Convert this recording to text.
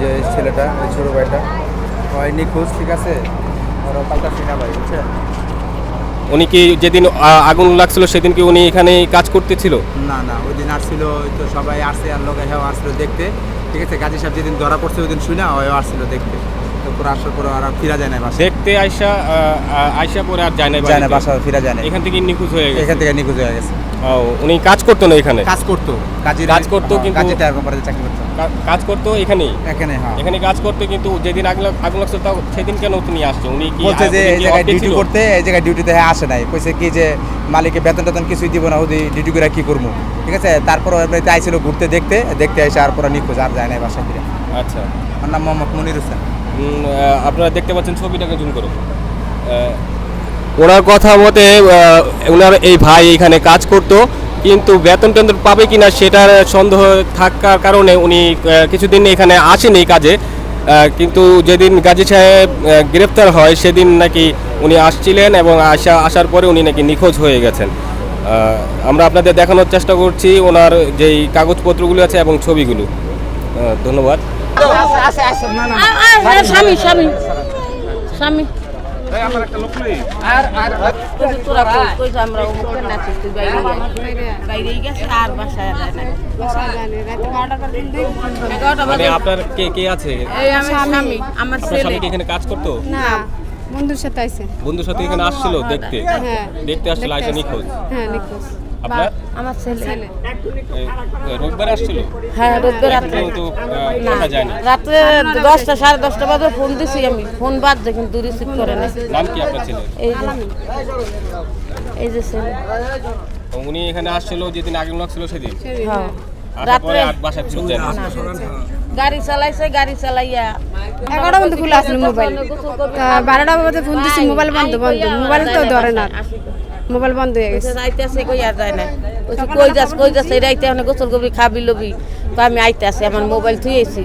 যে ছেলেটা ওই ছোটো ভাইটা। হয় নিখোঁজ ঠিক আছে? ওরা পাল্টা না ভাই বুঝছেন? উনি কি যেদিন আগুন লাগছিল সেদিন কি উনি এখানে কাজ করতেছিল? না না ওই দিন আসছিল ওই তো সবাই আসছে আর লোক হ্যাঁ আসছিল দেখতে। ঠিক আছে গাজী সাহেব যেদিন ধরা পড়ছে ওই দিন শুনে ওই আসছিল দেখতে। তো আসার পরে আর ফিরা যায় না বাসা দেখতে আইসা আইসা পরে আর যায় না যায় না বাসা ফিরা যায় না। এখান থেকে নিখোঁজ হয়ে গেছে। এখান থেকে নিখোঁজ হয়ে গেছে। ও, উনি কাজ করতো না এখানে? কাজ করতো। কাজ করতো কিন্তু- কাজে টায়ার কোম্পানিতে চাকরি করতো। কাজ করতো এখানেই? এখানে হ্যাঁ। এখানে কাজ করতে কিন্তু যেদিন আগুন আগুন লাগছিল তাও সেদিন কেন তিনি আসছে? উনি কি বলছে যে এই জায়গায় ডিউটি করতে এই জায়গায় ডিউটিতে হ্যাঁ আসে নাই। কইছে কি যে মালিকে বেতন টেতন কিছুই দিব না ওদি ডিউটি করে কি করব? ঠিক আছে? তারপর এমনিতে আইছিল ঘুরতে দেখতে দেখতে এসে আর পরে নিখোঁজ আর যায় নাই বাসা ফিরে। আচ্ছা। আমার নাম মোহাম্মদ মনির হোসেন। আপনারা দেখতে পাচ্ছেন ছবিটাকে জুম করো। ওনার কথা মতে ওনার এই ভাই এখানে কাজ করতো, কিন্তু বেতন টেতন পাবে কিনা সেটার সন্দেহ থাকার কারণে উনি কিছুদিন এখানে আসেনি কাজে। কিন্তু যেদিন গাজী সাহেব গ্রেপ্তার হয়, সেদিন নাকি উনি আসছিলেন এবং আসা, আসার পরে উনি নাকি নিখোঁজ হয়ে গেছেন। আমরা আপনাদের দেখানোর চেষ্টা করছি ওনার যেই কাগজপত্রগুলো আছে এবং ছবিগুলো। ধন্যবাদ। স্বামী স্বামী স্বামী। আপনার কে কে আছে? আমার স্বামী। এখানে কাজ করতো? না বন্ধুর সাথে আইছে। বন্ধুর সাথে এখানে আসছিল দেখতে। হ্যাঁ দেখতে আসছিল আইসা নিখোঁজ। হ্যাঁ নিখোঁজ। আপনার? আমার ছেলে। এই, এই রোববার আসছিল? হ্যাঁ রোববার রাত্রে আহ, রাত্রে দশটা সাড়ে দশটা বাজে ফোন দিছি আমি। ফোন বাজছে কিন্তু রিসিভ করে না নাম কি আপনার ছেলে এই যে এই যে ছেলে। উনি এখানে আসছিল যেদিন আগুন লাগছিল সেদিন? হ্যাঁ। রাত্রে বাসায় ফেরত যায় গাড়ি চালাইছে গাড়ি চালাইয়া এগারোটা পর্যন্ত খোলা আসলো মোবাইল। বারোটা বাজে ফোন দিছি মোবাইল বন্ধ বন্ধ। মোবাইল তো ধরে না। মোবাইল বন্ধ হয়ে গেছে। আইতে আছে কই আর যায় না। কই যাস কই যাস রাইতে অনেক গোসল করবি, খাবি, লবি। আমি আইতে আসে, আমার মোবাইল থুই আইছি।